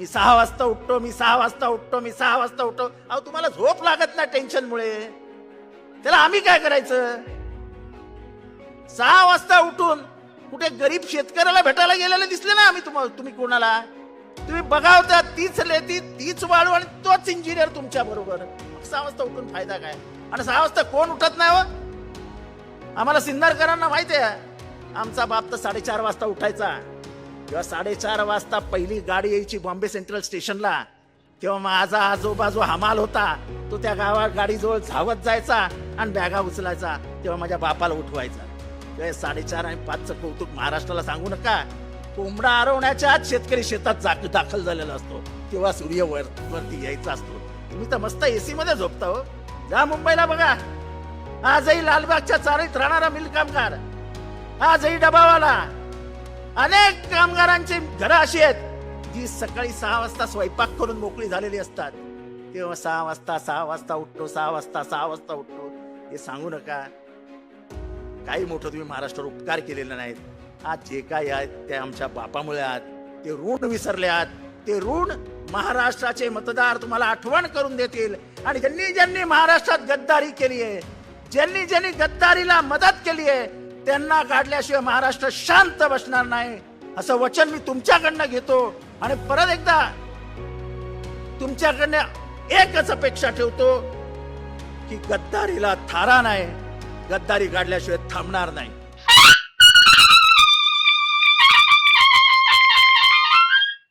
मी सहा वाजता उठतो मी सहा वाजता उठतो मी सहा वाजता उठतो. अहो तुम्हाला झोप लागत ना टेन्शनमुळे. त्याला आम्ही काय करायचं? सहा वाजता उठून कुठे गरीब शेतकऱ्याला भेटायला गेलेले दिसले ना आम्ही तुम्हाला तुम्ही कोणाला? तुम्ही बघावता तीच लेती तीच वाळू आणि तोच इंजिनियर तुमच्या बरोबर. सहा वाजता उठून फायदा काय? आणि सहा वाजता कोण उठत नाही हो? आम्हाला सिन्नरकरांना माहिती आहे. आमचा बाप तर साडेचार वाजता उठायचा. जेव्हा साडेचार वाजता पहिली गाडी यायची बॉम्बे सेंट्रल स्टेशनला तेव्हा माझा आजोबा जो हमाल होता. तो त्या गावात गाडीजवळ धावत जायचा आणि बॅगा उचलायचा तेव्हा माझ्या बापाला उठवायचा. तेव्हा साडेचार आणि पाचचं कौतुक महाराष्ट्राला सांगू नका. कोंबडा आरवण्याच्या आत शेतकरी शेतात जा- दाखल झालेला असतो. तेव्हा सूर्य वर वरती यायचा असतो. तुम्ही तर मस्त एसी मध्ये झोपता हो. जा मुंबईला बघा. आजही लालबागच्या चारीत राहणारा मिल कामगार आजही डबावाला. अनेक कामगारांची घरं अशी आहेत जी सकाळी सहा वाजता स्वयंपाक करून मोकळी झालेली असतात. तेव्हा सहा वाजता सहा वाजता उठतो सहा वाजता सहा वाजता उठतो. हे सांगू नका. काही मोठं तुम्ही महाराष्ट्रावर उपकार केलेले नाहीत. आज जे काय आहेत ते आमच्या बापामुळे आहात. ते ऋण विसरले आहात. ते ऋण महाराष्ट्राचे मतदार तुम्हाला आठवण करून देतील. आणि ज्यांनी ज्यांनी महाराष्ट्रात गद्दारी केली आहे ज्यांनी ज्यांनी गद्दारीला मदत केली आहे त्यांना काढल्याशिवाय महाराष्ट्र शांत बसणार नाही. असं वचन मी तुमच्याकडनं घेतो. आणि परत एकदा तुमच्याकडनं एकच अपेक्षा ठेवतो की गद्दारीला थारा नाही. गद्दारी काढल्याशिवाय थांबणार नाही.